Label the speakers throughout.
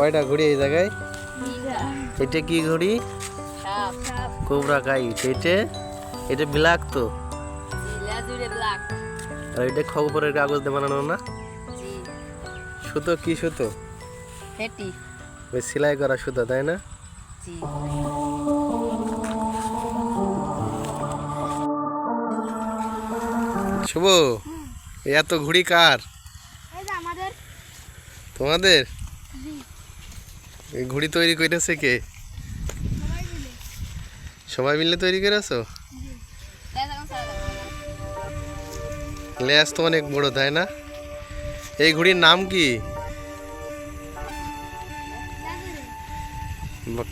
Speaker 1: কয়টা ঘুড়ি এই জায়গায়? এটা কি ঘুড়ি? কোবরা কাইট এটা? এটা ব্ল্যাক তো? আর এটা খবরের কাগজ দিয়ে বানানো না? সুতো কি সুতো? ওই সেলাই করা সুতো তাই না? শুভ এত ঘুড়ি কার? তোমাদের? ঘুড়ি তৈরি করেছে কে? সবাই মিলে তৈরি করেছ লেজ তো অনেক বড়, তাই না? এই ঘুড়ির নাম কি?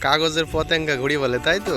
Speaker 1: কাগজের পতেঙ্গা ঘুড়ি বলে, তাই তো?